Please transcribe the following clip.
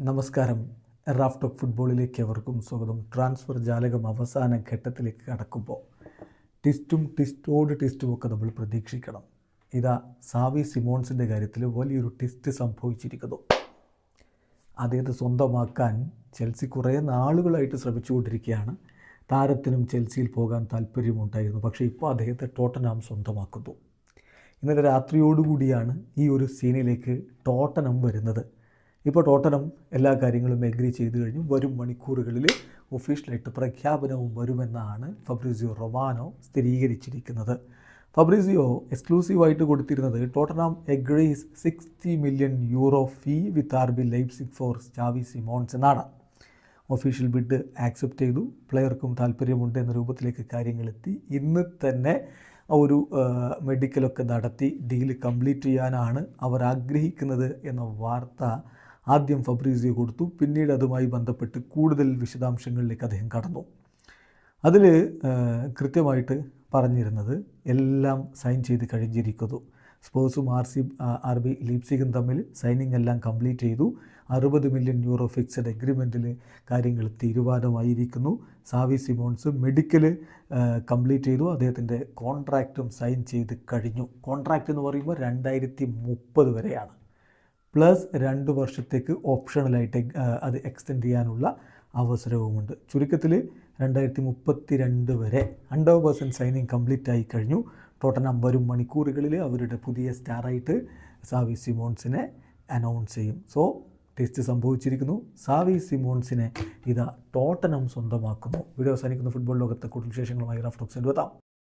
നമസ്കാരം. Raf talk ഫുട്ബോളിലേക്ക് അവർക്കും സ്വാഗതം. ട്രാൻസ്ഫർ ജാലകം അവസാന ഘട്ടത്തിലേക്ക് കടക്കുമ്പോൾ ടിസ്റ്റും ടിസ്റ്റോട് ടിസ്റ്റും ഒക്കെ നമ്മൾ പ്രതീക്ഷിക്കണം. ഇതാ സാവി സിമോൺസിന്റെ കാര്യത്തിൽ വലിയൊരു ടിസ്റ്റ് സംഭവിച്ചിരിക്കുന്നു. അദ്ദേഹത്തെ സ്വന്തമാക്കാൻ ചെൽസി കുറേ നാളുകളായിട്ട് ശ്രമിച്ചുകൊണ്ടിരിക്കുകയാണ്. താരത്തിനും ചെൽസിയിൽ പോകാൻ താല്പര്യമുണ്ടായിരുന്നു. പക്ഷേ ഇപ്പോൾ അദ്ദേഹത്തെ ടോട്ടനാം സ്വന്തമാക്കുന്നു. ഇന്നലെ രാത്രിയോടുകൂടിയാണ് ഈ ഒരു സീനിലേക്ക് ടോട്ടനം വരുന്നത്. ഇപ്പോൾ ടോട്ടനം എല്ലാ കാര്യങ്ങളും എഗ്രി ചെയ്തു കഴിഞ്ഞു. വരും മണിക്കൂറുകളിൽ ഒഫീഷ്യലായിട്ട് പ്രഖ്യാപനവും വരുമെന്നാണ് ഫബ്രിസിയോ റൊമാനോ സ്ഥിരീകരിച്ചിരിക്കുന്നത്. ഫബ്രിസിയോ എക്സ്ക്ലൂസീവായിട്ട് കൊടുത്തിരുന്നത് Tottenham agrees sixty million euro fee with R B Leipzig for Xavi Simons എന്നാണ്. ഒഫീഷ്യൽ ബിഡ് ആക്സെപ്റ്റ് ചെയ്തു. പ്ലെയർക്കും താല്പര്യമുണ്ട് എന്ന രൂപത്തിലേക്ക് കാര്യങ്ങളെത്തി ഇന്ന് തന്നെ ഒരു മെഡിക്കലൊക്കെ നടത്തി ഡീൽ കംപ്ലീറ്റ് ചെയ്യാനാണ് അവർ ആഗ്രഹിക്കുന്നത് എന്ന വാർത്ത ആദ്യം ഫബ്രീസിയോ കൊടുത്തു. പിന്നീട് അതുമായി ബന്ധപ്പെട്ട് കൂടുതൽ വിശദാംശങ്ങളിലേക്ക് അദ്ദേഹം കടന്നു. അതിൽ കൃത്യമായിട്ട് പറഞ്ഞിരുന്നത് എല്ലാം സൈൻ ചെയ്ത് കഴിഞ്ഞിരിക്കുന്നു. സ്പോർട്സും ആർ സി ആർ ബി ലീപ്സിഗും തമ്മിൽ സൈനിങ് എല്ലാം കംപ്ലീറ്റ് ചെയ്തു. അറുപത് മില്യൺ യൂറോ ഫിക്സഡ് എഗ്രിമെന്റിൽ കാര്യങ്ങൾ തീരുമാനമായിരിക്കുന്നു. സാവി സിമോൺസ് മെഡിക്കൽ കംപ്ലീറ്റ് ചെയ്തു. അദ്ദേഹത്തിന്റെ കോൺട്രാക്റ്റും സൈൻ ചെയ്ത് കഴിഞ്ഞു. കോൺട്രാക്റ്റ് എന്ന് പറയുമ്പോൾ രണ്ടായിരത്തി മുപ്പത് വരെയാണ്. പ്ലസ് രണ്ട് വർഷത്തേക്ക് ഓപ്ഷണലായിട്ട് അത് എക്സ്റ്റെൻഡ് ചെയ്യാനുള്ള അവസരവുമുണ്ട്. ചുരുക്കത്തിൽ രണ്ടായിരത്തി മുപ്പത്തി രണ്ട് വരെ ഹൺഡ്രഡ് പേഴ്സന്റ് സൈനിങ് കംപ്ലീറ്റ് ആയി കഴിഞ്ഞു. ടോട്ടനം വരും മണിക്കൂറുകളിൽ അവരുടെ പുതിയ സ്റ്റാറായിട്ട് സാവി സിമോൺസിനെ അനൗൺസ് ചെയ്യും. സോ ടെസ്റ്റ് സംഭവിച്ചിരിക്കുന്നു. സാവി സിമോൺസിനെ ഇതാ ടോട്ടനം സ്വന്തമാക്കുന്നു. വീഡിയോ അവസാനിക്കുന്ന. ഫുട്ബോൾ ലോകത്തെ കൂടുതൽ വിശേഷങ്ങളുമായി റഫ് ടോക്സ് എത്താം.